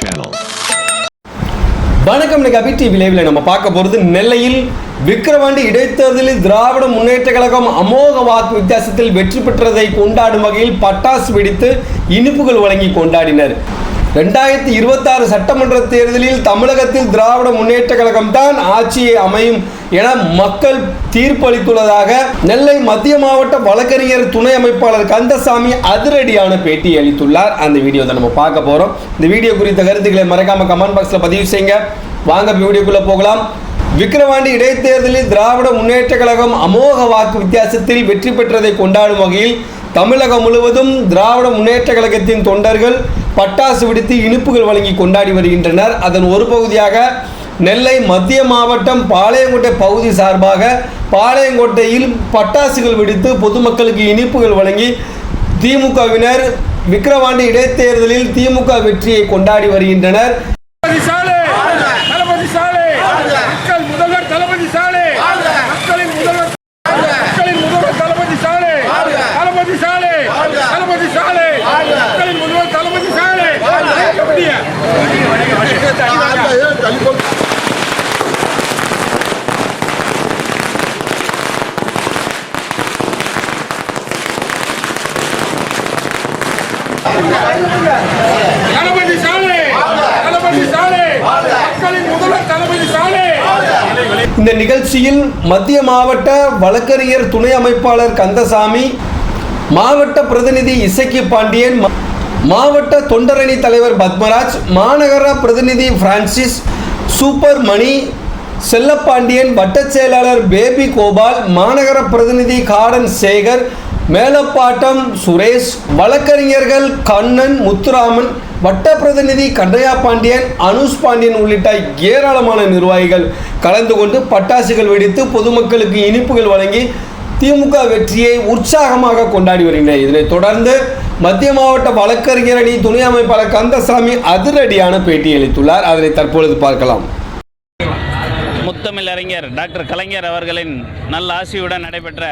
Channel வணக்கம் இன்னைக்கு அபி TV லைவ்ல நம்ம பார்க்க போறது நெல்லையில் விக்கிரவாண்டி இடைத்தேர்தலில் திராவிட முன்னேற்ற கழகம் அமோக வாக்கு வித்தியாசத்தில் வெற்றி பெற்றதை கொண்டாடும் வகையில் பட்டாசு வெடித்து இனிப்புகள் வழங்கி கொண்டாடினர். ரெண்டாயிரத்தி இருபத்தாறு சட்டமன்ற தேர்தலில் தமிழகத்தில் திராவிட முன்னேற்ற கழகம் தான் ஆட்சியை அமையும் என மக்கள் தீர்ப்பளித்துள்ளதாக நெல்லை மத்திய மாவட்ட வழக்கறிஞர் துணை அமைப்பாளர் கந்தசாமி அதிரடியான பேட்டி அளித்துள்ளார். அந்த வீடியோ தான் நம்ம பார்க்க போறோம். இந்த வீடியோ குறித்த கருத்துக்களை மறக்காம கமெண்ட் பாக்ஸ்ல பதிவு செய்யுங்க. வாங்க வீடியோக்குள்ள போகலாம். விக்கிரவாண்டி இடைத்தேர்தலில் திராவிட முன்னேற்ற கழகம் அமோக வாக்கு வித்தியாசத்தில் வெற்றி பெற்றதை கொண்டாடும் வகையில் தமிழகம் முழுவதும் திராவிட முன்னேற்ற கழகத்தின் தொண்டர்கள் பட்டாசு வெடித்து இனிப்புகள் வழங்கி கொண்டாடி வருகின்றனர். அதன் ஒரு பகுதியாக நெல்லை மத்திய மாவட்டம் பாளையங்கோட்டை பகுதி சார்பாக பாளையங்கோட்டையில் பட்டாசுகள் வெடித்து பொதுமக்களுக்கு இனிப்புகள் வழங்கி திமுகவினர் விக்கிரவாண்டி இடைத்தேர்தலில் திமுக வெற்றியை கொண்டாடி வருகின்றனர் தளபதி சாலை தளபதி சாலை மக்கள் முதல்வர் தளபதி சாலை மக்களின் முதல்வர் மக்களின் முதல்வர் தளபதி சாலை தளபதி சாலை தளபதி சாலை மக்களின் முதல்வர் தளபதி சாலை எப்படியா? தளபதி சாலை! தளபதி சாலை! மக்களின் முதல்வர் தளபதி சாலை! இந்த நிகழ்ச்சியில் மத்திய மாவட்ட வழக்கறிஞர் துணை அமைப்பாளர் கந்தசாமி மாவட்ட பிரதிநிதி இசக்கி பாண்டியன் மாவட்ட தொண்டரணி தலைவர் பத்மராஜ் மாநகர பிரதிநிதி பிரான்சிஸ் சூப்பர் மணி செல்லப்பாண்டியன் வட்டச் செயலாளர் பேபி கோபால் மாநகர பிரதிநிதி காடன் சேகர் மேலப்பாட்டம் சுரேஷ் வழக்கறிஞர்கள் கண்ணன் முத்துராமன் வட்ட பிரதிநிதி கண்டையா பாண்டியன் அனுஷ் பாண்டியன் உள்ளிட்ட ஏராளமான நிர்வாகிகள் கலந்து கொண்டு பட்டாசுகள் வெடித்து பொதுமக்களுக்கு இனிப்புகள் வழங்கி திமுக வெற்றியை உற்சாகமாக கொண்டாடி வருகின்றனர் இதனைத் தொடர்ந்து மத்திய மாவட்ட வழக்கறிஞர் அணி துணை அமைப்பாளர் கந்தசாமி அதிரடியான பேட்டி அளித்துள்ளார். அதனை தற்பொழுது பார்க்கலாம். முத்தமிழ் அறிஞர் டாக்டர் கலைஞர் அவர்களின் நல்ல ஆசியுடன் நடைபெற்ற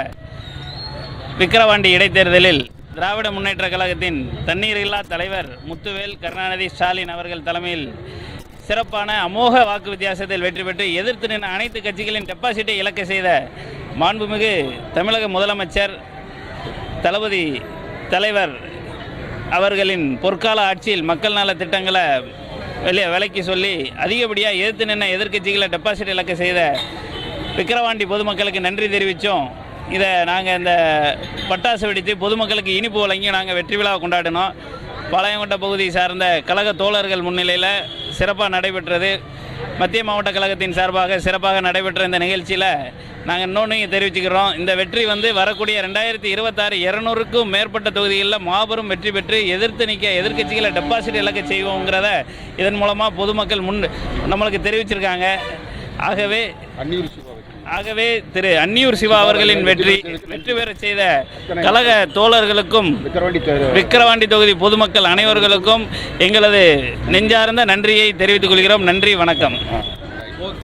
விக்கிரவாண்டி இடைத்தேர்தலில் திராவிட முன்னேற்ற கழகத்தின் தண்ணீர் இல்லா தலைவர் முத்துவேல் கருணாநிதி ஸ்டாலின் அவர்கள் தலைமையில் சிறப்பான அமோக வாக்கு வித்தியாசத்தில் வெற்றி பெற்று எதிர்த்து நின்ற அனைத்து கட்சிகளின் டெபாசிட்டை இழக்க செய்த மாண்புமிகு தமிழக முதலமைச்சர் தளபதி தலைவர் அவர்களின் பொற்கால ஆட்சியில் மக்கள் நல திட்டங்களை வெளியே விலைக்கு சொல்லி அதிகப்படியாக எதிர்த்து நின்ற எதிர்க்கட்சிகளை டெபாசிட் இழக்க செய்த விக்கிரவாண்டி பொதுமக்களுக்கு நன்றி தெரிவித்தோம். இதை நாங்கள் இந்த பட்டாசு வெடித்து பொதுமக்களுக்கு இனிப்பு வழங்கி நாங்கள் வெற்றி விழா கொண்டாடினோம். பாளையங்கோட்டை பகுதியை சார்ந்த கழக தோழர்கள் முன்னிலையில் சிறப்பாக நடைபெற்றது. மத்திய மாவட்ட கழகத்தின் சார்பாக சிறப்பாக நடைபெற்ற இந்த நிகழ்ச்சியில் நாங்கள் இன்னொன்று தெரிவிச்சுக்கிறோம். இந்த வெற்றி வந்து வரக்கூடிய ரெண்டாயிரத்தி இருபத்தாறு இரநூறுக்கும் மேற்பட்ட தொகுதிகளில் மாபெரும் வெற்றி பெற்று எதிர்த்து நிற்க எதிர்க்கட்சிகளை டெபாசிட் இழக்க செய்வோங்கிறத இதன் மூலமாக பொதுமக்கள் முன் நம்மளுக்கு தெரிவிச்சிருக்காங்க. ஆகவே ஆகவே திரு அன்னியூர் சிவா அவர்களின் வெற்றி வெற்றி பெற செய்த கழக தோழர்களுக்கும் விக்கிரவாண்டி தொகுதி பொதுமக்கள் அனைவர்களுக்கும் எங்களது நெஞ்சார்ந்த நன்றியை தெரிவித்துக் கொள்கிறோம். நன்றி வணக்கம்.